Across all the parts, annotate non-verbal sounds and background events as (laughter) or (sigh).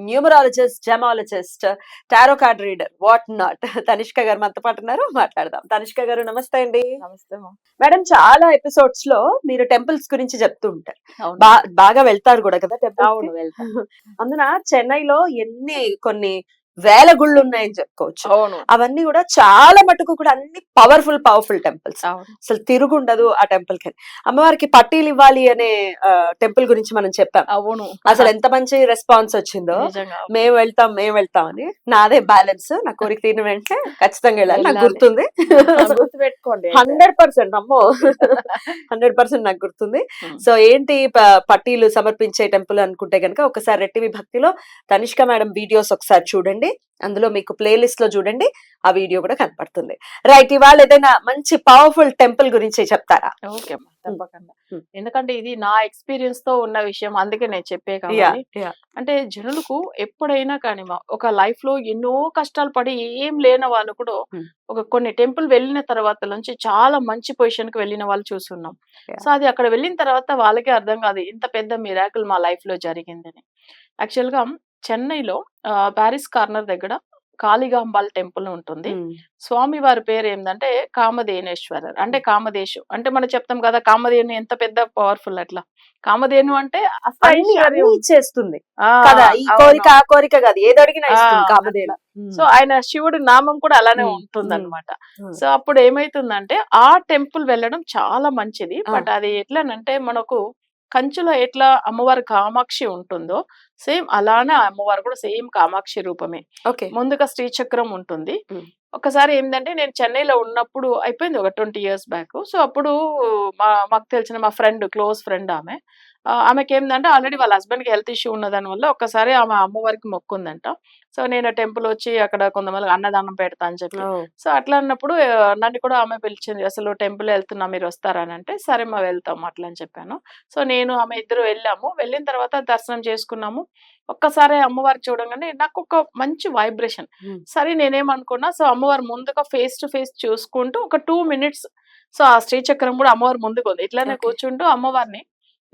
numerologist gemologist tarot card reader what not. (laughs) Tanishka గారు మనతో పాటు ఉన్నారు. మాట్లాడదాం. తనిష్క గారు నమస్తే అండి. నమస్తే. మేడం చాలా ఎపిసోడ్స్లో మీరు టెంపుల్స్ గురించి చెప్తూ ఉంటారు. బాగా వెళ్తారు కూడా కదా టెంపుల్ (laughs) అందున చెన్నైలో ఎన్ని కొన్ని వేల గుళ్ళు ఉన్నాయని చెప్పుకోవచ్చు. అవును. అవన్నీ కూడా చాలా మటుకు కూడా అన్ని పవర్ఫుల్ పవర్ఫుల్ టెంపుల్స్ అసలు తిరుగుండదు ఆ టెంపుల్కి. అమ్మవారికి పట్టీలు ఇవ్వాలి అనే టెంపుల్ గురించి మనం చెప్పాం. అవును. అసలు ఎంత మంచి రెస్పాన్స్ వచ్చిందో. మేము వెళ్తాం మేము వెళ్తాం అని నాదే బ్యాలెన్స్ నా కోరిక తీరిన వెంటనే ఖచ్చితంగా వెళ్ళాలి. నాకు. గుర్తుంది. గుర్తు పెట్టుకోండి హండ్రెడ్ పర్సెంట్ అమ్మో. హండ్రెడ్ పర్సెంట్ నాకు గుర్తుంది. Hmm. సో ఏంటి పట్టీలు సమర్పించే టెంపుల్ అనుకుంటే కనుక ఒకసారి రెట్టివి భక్తిలో తనిష్క మేడం వీడియోస్ ఒకసారి చూడండి. అందులో మీకు ప్లేలిస్ట్లో చూడండి ఆ వీడియో కూడా కనపడుతుంది. రైట్ ఇవాళ ఏదైనా మంచి పవర్ఫుల్ టెంపుల్ గురించి చెప్తారా? ఓకే అమ్మా తప్పకుండా. ఎందుకంటే ఇది నా ఎక్స్పీరియన్స్తో ఉన్న విషయం అందుకే నేను చెప్పే యా అంటే జనులకు ఎప్పుడైనా కానీ మా ఒక లైఫ్లో ఎన్నో కష్టాలు పడి ఏం లేని వాళ్ళు కూడా. ఒక కొన్ని టెంపుల్ వెళ్ళిన తర్వాత నుంచి చాలా మంచి పొజిషన్కి వెళ్ళిన వాళ్ళు చూస్తున్నాం. సో అది అక్కడ వెళ్ళిన తర్వాత వాళ్ళకే అర్థం కాదు ఇంత పెద్ద మిరాకిల్ మా లైఫ్లో జరిగిందని. యాక్చువల్గా చెన్నైలో ప్యారిస్ కార్నర్ దగ్గర కాళిగాంబాల్ టెంపుల్ ఉంటుంది. స్వామి వారి పేరు ఏంటంటే కామధేనేశ్వరర్ అంటే కామధేశు అంటే మనం చెప్తాం కదా కామధేను ఎంత పెద్ద పవర్ఫుల్ అట్లా. కామధేను అంటే ఇచ్చేస్తుంది. కదా ఈ. కోరిక ఆ కోరిక కాదు ఏది అడిగినా ఇస్తుంది ఆ, కామధేను. సో ఆయన శివుడి నామం కూడా అలానే. ఉంటుంది అనమాట. సో అప్పుడు ఏమైతుందంటే ఆ టెంపుల్ వెళ్ళడం చాలా మంచిది. బట్ అది ఎట్లానంటే మనకు కంచులో ఎట్లా అమ్మవారి కామాక్షి ఉంటుందో సేమ్ అలానే అమ్మవారు కూడా సేమ్ కామాక్షి రూపమే. ఓకే. ముందుగా శ్రీచక్రం ఉంటుంది. ఒకసారి ఏంటంటే నేను చెన్నైలో ఉన్నప్పుడు అయిపోయింది ఒక ట్వంటీ ఇయర్స్ బ్యాక్. సో అప్పుడు మా మాకు తెలిసిన మా ఫ్రెండ్ క్లోజ్ ఫ్రెండ్ ఆమె. ఆమెకి ఏంటంటే ఆల్రెడీ వాళ్ళ husband కి హెల్త్ ఇష్యూ ఉన్నదాని వల్ల ఒక్కసారి ఆమె అమ్మవారికి మొక్కుందంట. సో నేను టెంపుల్ వచ్చి అక్కడ కొంతమంది అన్నదానం పెడతా అని చెప్పి. సో అట్లా అన్నప్పుడు నన్ను కూడా ఆమె పిలిచింది అసలు టెంపుల్ వెళ్తున్నా మీరు వస్తారా అని అంటే సరే మా వెళ్తాం అట్లా అని చెప్పాను. సో నేను ఆమె ఇద్దరు వెళ్ళాము. వెళ్ళిన తర్వాత దర్శనం చేసుకున్నాము. ఒక్కసారి అమ్మవారు చూడగానే నాకు ఒక మంచి వైబ్రేషన్. సరే నేనేమనుకున్నా సో అమ్మవారు ముందుగా ఫేస్ టు ఫేస్ చూసుకుంటూ ఒక టూ మినిట్స్ సో ఆ శ్రీచక్రం కూడా అమ్మవారు ముందుకు ఉంది. ఇట్లానే. కూర్చుంటూ అమ్మవారిని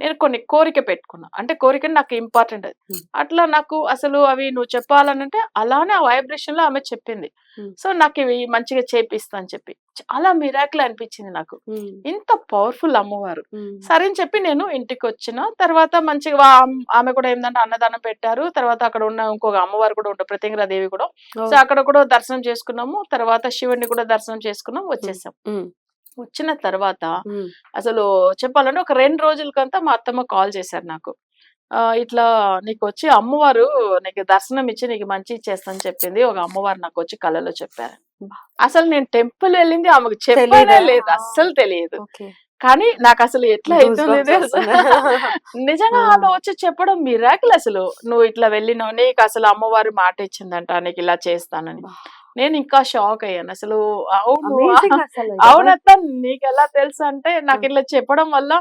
నేను కొన్ని కోరిక పెట్టుకున్నా. అంటే కోరిక నాకు ఇంపార్టెంట్ అది. అట్లా నాకు అసలు అవి నువ్వు చెప్పాలనంటే అలానే ఆ వైబ్రేషన్లో ఆమె చెప్పింది. సో నాకు ఇవి మంచిగా చేపిస్తా అని చెప్పి. చాలా మిరాకిల్ అనిపించింది నాకు. ఇంత పవర్ఫుల్ అమ్మవారు. సరే అని చెప్పి నేను ఇంటికి వచ్చిన తర్వాత మంచిగా ఆమ్- కూడా ఏంటంటే అన్నదానం పెట్టారు. తర్వాత అక్కడ ఉన్న ఇంకొక అమ్మవారు కూడా ఉంటారు ప్రత్యంగరాదేవి కూడా. సో అక్కడ కూడా దర్శనం చేసుకున్నాము. తర్వాత శివుడిని కూడా దర్శనం చేసుకున్నాం వచ్చేసాం. వచ్చిన తర్వాత అసలు చెప్పాలంటే ఒక రెండు రోజులకంతా మా అత్తమ్మ కాల్ చేశారు నాకు. ఇట్లా నీకు వచ్చి అమ్మవారు నీకు దర్శనం ఇచ్చి నీకు మంచి ఇచ్చేస్తని చెప్పింది. ఒక అమ్మవారు నాకు వచ్చి కళలో చెప్పారు అసలు నేను టెంపుల్ వెళ్ళింది ఆమెకు చెప్పనే తెలీదా? లేదు అస్సలు తెలియదు కానీ నాకు అసలు ఎట్లా అవుతుంది. నిజంగా. ఆమె వచ్చి చెప్పడం మిరాకిల్ అసలు. నువ్వు ఇట్లా వెళ్ళినావు నీకు అసలు అమ్మవారు మాట ఇచ్చిందంట నీకు ఇలా చేస్తానని. నేను ఇంకా షాక్ అయ్యాను అసలు అవును. అవునత్త నీకు ఎలా తెలుసు అంటే నాకు ఇట్లా చెప్పడం వల్ల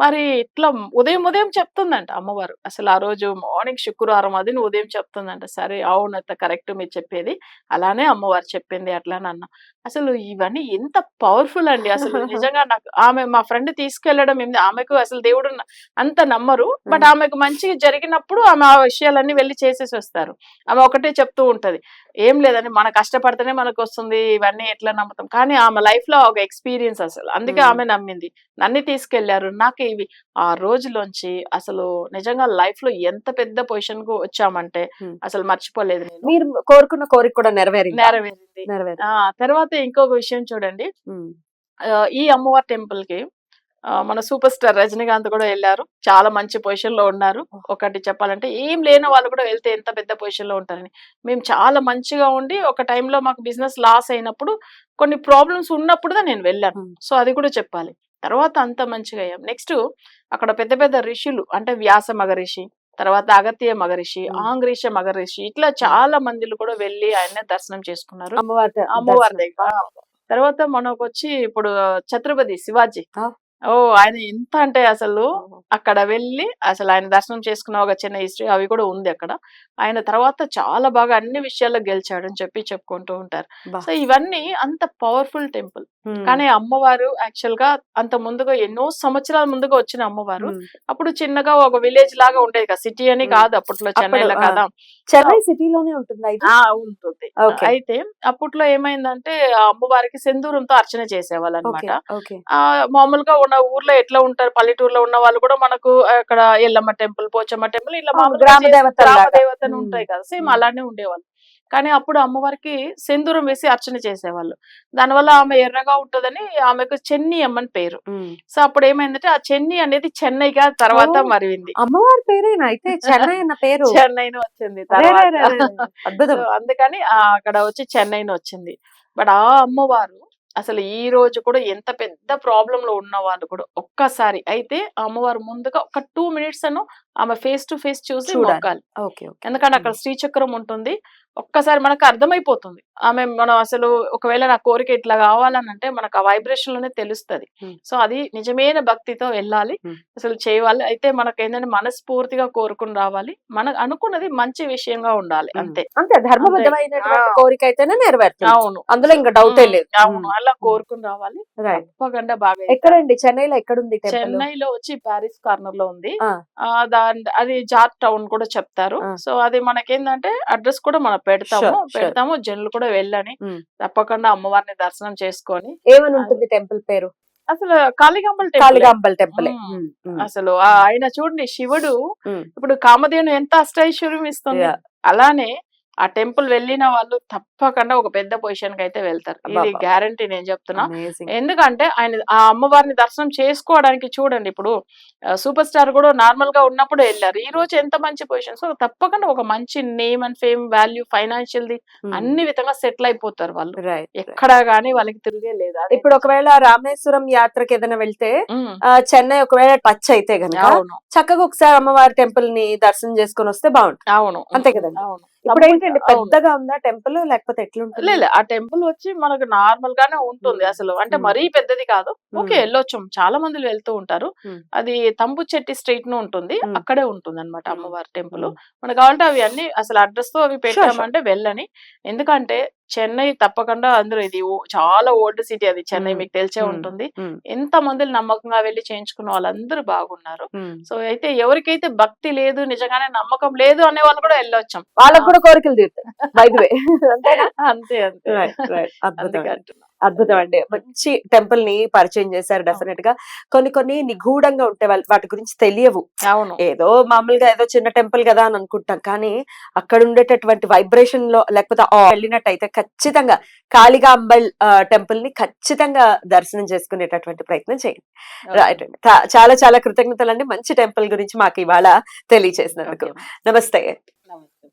మరి ఇట్లా ఉదయం ఉదయం చెప్తుందంట అమ్మవారు. అసలు ఆ రోజు మార్నింగ్ శుక్రవారం అది ఉదయం చెప్తుందంట. సరే అవునత్త కరెక్ట్ మీరు చెప్పేది. అలానే అమ్మవారు చెప్పింది అట్లా అన్న అసలు ఇవన్నీ ఎంత పవర్ఫుల్ అండి అసలు. (laughs) నిజంగా నాకు ఆమె మా ఫ్రెండ్ తీసుకెళ్ళడం ఏంది? ఆమెకు అసలు దేవుడు అంత నమ్మరు. బట్. ఆమెకు మంచిగా జరిగినప్పుడు ఆమె ఆ విషయాలన్నీ వెళ్ళి చేసేసి వస్తారు. ఆమె ఒకటే చెప్తూ ఉంటది. ఏం లేదని మన కష్టపడితేనే మనకు వస్తుంది. ఇవన్నీ ఎట్లా నమ్ముతాం? కానీ ఆమె లైఫ్లో ఒక ఎక్స్పీరియన్స్ అసలు. అందుకే. ఆమె నమ్మింది. నన్ను తీసుకెళ్ళారు నాకు ఇవి. ఆ రోజులోంచి అసలు నిజంగా లైఫ్లో ఎంత పెద్ద పొజిషన్కు వచ్చామంటే. అసలు మర్చిపోలేదు మీరు కోరుకున్న కోరిక కూడా నెరవేరింది. నెరవేరింది. నెరవేరి ఆ తర్వాత ఇంకొక విషయం చూడండి. ఈ అమ్మవారి టెంపుల్కి మన సూపర్ స్టార్ రజనీకాంత్ కూడా వెళ్ళారు. చాలా మంచి పొజిషన్లో ఉన్నారు ఒకటి చెప్పాలంటే ఏం లేని వాళ్ళు కూడా వెళ్తే ఎంత పెద్ద పొజిషన్లో ఉంటారని. మేము చాలా మంచిగా ఉండి ఒక టైంలో మాకు బిజినెస్ లాస్ అయినప్పుడు కొన్ని ప్రాబ్లమ్స్ ఉన్నప్పుడు నేను వెళ్ళాను. సో అది కూడా చెప్పాలి. తర్వాత అంత మంచిగా అయ్యాం నెక్స్ట్ అక్కడ పెద్ద పెద్ద ఋషులు అంటే వ్యాస మగరిషి తర్వాత అగత్య మగరిషి. ఆంగ్రీష మగరిషి ఇట్లా చాలా మందిలు కూడా వెళ్ళి ఆయన దర్శనం చేసుకున్నారు అమ్మవారి అమ్మవారి. దగ్గర తర్వాత మనకు వచ్చి ఇప్పుడు ఛత్రపతి శివాజీ. ఓ ఆయన ఎంత అంటే అసలు అక్కడ వెళ్ళి అసలు ఆయన దర్శనం చేసుకున్న ఒక చిన్న హిస్టరీ అవి కూడా ఉంది అక్కడ ఆయన తర్వాత చాలా బాగా అన్ని విషయాల్లో గెలిచాడు అని చెప్పి చెప్పుకుంటూ ఉంటారు. సో ఇవన్నీ అంత పవర్ఫుల్ టెంపుల్. కానీ అమ్మవారు యాక్చువల్గా అంత ముందుగా ఎన్నో సంవత్సరాల ముందుగా వచ్చిన అమ్మవారు. అప్పుడు చిన్నగా ఒక విలేజ్ లాగా ఉండేది కదా సిటీ అని. కాదు అప్పట్లో చెన్నైలో. కదా చెన్నై సిటీలోనే ఉంటుందా ఉంటుంది. అయితే అప్పట్లో ఏమైందంటే ఆ అమ్మవారికి సెందూరంతో అర్చన చేసేవాళ్ళు ఓకే అనమాట ఓకే ఆ మామూలుగా ఉన్న ఊర్లో ఎట్లా ఉంటారు పల్లెటూరులో ఉన్న వాళ్ళు కూడా మనకు అక్కడ ఎల్లమ్మ టెంపుల్ పోచమ్మ టెంపుల్ ఇలా గ్రామ దేవతలు. ఉంటాయి కదా సేమ్. అలానే ఉండేవాళ్ళు కానీ అప్పుడు అమ్మవారికి సెందూరం వేసి అర్చన చేసేవాళ్ళు. దానివల్ల ఆమె ఎర్రగా ఉంటదని ఆమెకు చెన్ని అమ్మని పేరు. సో అప్పుడు ఏమైందంటే ఆ చెన్ని అనేది చెన్నైగా తర్వాత. మరివింది. అమ్మవారి పేరేనా అయితే? చెన్నై అన్న పేరు. చెన్నైని వచ్చింది. అద్భుతం. అందుకని అక్కడ వచ్చి చెన్నైని వచ్చింది. బట్ ఆ అమ్మవారు అసలు ఈ రోజు కూడా ఎంత పెద్ద ప్రాబ్లం లో ఉన్న వాళ్ళు కూడా ఒక్కసారి. అయితే ఆ అమ్మవారు ముందుగా ఒక టూ మినిట్స్ అను ఆమె ఫేస్ టు ఫేస్ చూసి. మొక్కాలి. Okay okay. ఎందుకంటే అక్కడ శ్రీచక్రం ఉంటుంది. ఒక్కసారి మనకు అర్థమైపోతుంది. ఆమె మనం అసలు ఒకవేళ నా కోరిక ఇట్లా కావాలని అంటే మనకు ఆ వైబ్రేషన్లోనే తెలుస్తుంది. సో అది నిజమైన భక్తితో వెళ్ళాలి. అసలు చేయాలి. అయితే మనకు ఏంటంటే మనస్ఫూర్తిగా కోరుకుని రావాలి. మనకు అనుకున్నది మంచి విషయంగా ఉండాలి. అంతే. అంతే ధర్మబద్ధమైనటువంటి ఆ. కోరిక అయితేనే నెరవేరుతుంది. అవును. అందులో ఇంకా డౌటే లేదు. అవును అలా కోరుకుని రావాలి. తప్పకుండా బాగా ఎక్కడండి? చెన్నైలో ఎక్కడుంది చెన్నైలో వచ్చి ప్యారిస్ కార్నర్లో ఉంది అది జాట్ టౌన్ కూడా చెప్తారు. సో అది మనకేందంటే అడ్రస్ కూడా మనం పెడతాము. పెడతాము జనులు కూడా వెళ్ళని. తప్పకుండా అమ్మవారిని దర్శనం చేసుకొని ఏమని ఉంటుంది టెంపుల్ పేరు అసలు కాళికాంబల్ టెంపుల్ కాళికాంబల్ టెంపుల్. అసలు ఆయన చూడండి శివుడు. ఇప్పుడు కామధేను ఎంత అష్టైశ్వర్యం ఇస్తుంది. అలానే ఆ టెంపుల్ వెళ్ళిన వాళ్ళు తప్పకుండా ఒక పెద్ద పొజిషన్కి అయితే వెళ్తారు. ఇది. గ్యారంటీ నేను చెప్తున్నా. ఎందుకంటే ఆయన ఆ అమ్మవారిని దర్శనం చేసుకోవడానికి చూడండి ఇప్పుడు సూపర్ స్టార్ కూడా నార్మల్గా ఉన్నప్పుడు వెళ్ళారు. ఈ రోజు ఎంత మంచి పొజిషన్ సో తప్పకుండా ఒక మంచి name and fame value financial the అన్ని విధంగా సెటిల్ అయిపోతారు వాళ్ళు. ఎక్కడా గానీ వాళ్ళకి తిరిగే లేదు. ఇప్పుడు ఒకవేళ రామేశ్వరం యాత్రకి ఏదైనా వెళ్తే చెన్నై ఒకవేళ టచ్ అయితే గనక అవును. చక్కగా ఒకసారి అమ్మవారి టెంపుల్ని దర్శనం చేసుకొని వస్తే బాగుంటుంది. అవును. అంతే కదండి? అవును. ఇప్పుడు ఏంటండి అవును. పెద్దగా ఉందా టెంపుల్ లేకపోతే ఎట్లుంటుంది లేదు ఆ టెంపుల్ వచ్చి మనకు నార్మల్ గానే ఉంటుంది మ్మ్. అసలు అంటే మ్మ్. మరీ పెద్దది కాదు ఓకే మ్మ్. వెళ్ళొచ్చు చాలా మంది వెళ్తూ ఉంటారు. అది తంబు చెట్టి స్ట్రీట్ను ఉంటుంది. అక్కడే ఉంటుంది అనమాట మ్మ్. అమ్మవారి టెంపుల్. మనకు కావాలంటే అవి అన్ని అసలు అడ్రస్తో అవి. పెట్టామంటే వెళ్ళని ఎందుకంటే చెన్నై తప్పకుండా అందరూ ఇది చాలా ఓల్డ్ సిటీ అది చెన్నై. మీకు తెలిసే. ఉంటుంది. ఎంత మంది నమ్మకంగా వెళ్ళి చేయించుకున్న వాళ్ళందరూ బాగున్నారు. సో అయితే ఎవరికైతే భక్తి లేదు నిజంగానే నమ్మకం లేదు అనే వాళ్ళు కూడా వెళ్ళొచ్చాం వాళ్ళకు కూడా కోరికలు తీరుతాయి (laughs) అంతే అంతే అందుకే అంటున్నా. అద్భుతం అండి. మంచి టెంపుల్ని పరిచయం చేశారు డెఫినెట్గా. కొన్ని కొన్ని నిగూఢంగా ఉంటాయి వాళ్ళ- వాటి గురించి తెలియవు. అవును. ఏదో మామూలుగా ఏదో చిన్న టెంపుల్ కదా అని అనుకుంటాం. కానీ అక్కడ ఉండేటటువంటి వైబ్రేషన్లో లేకపోతే వెళ్ళినట్టయితే ఖచ్చితంగా కాళికాంబల్ టెంపుల్ని ఖచ్చితంగా దర్శనం చేసుకునేటటువంటి ప్రయత్నం చేయండి. రైట్ అండి. చాలా చాలా కృతజ్ఞతలు అండి మంచి టెంపుల్ గురించి మాకు ఇవాళ. నమస్తే. నమస్తే.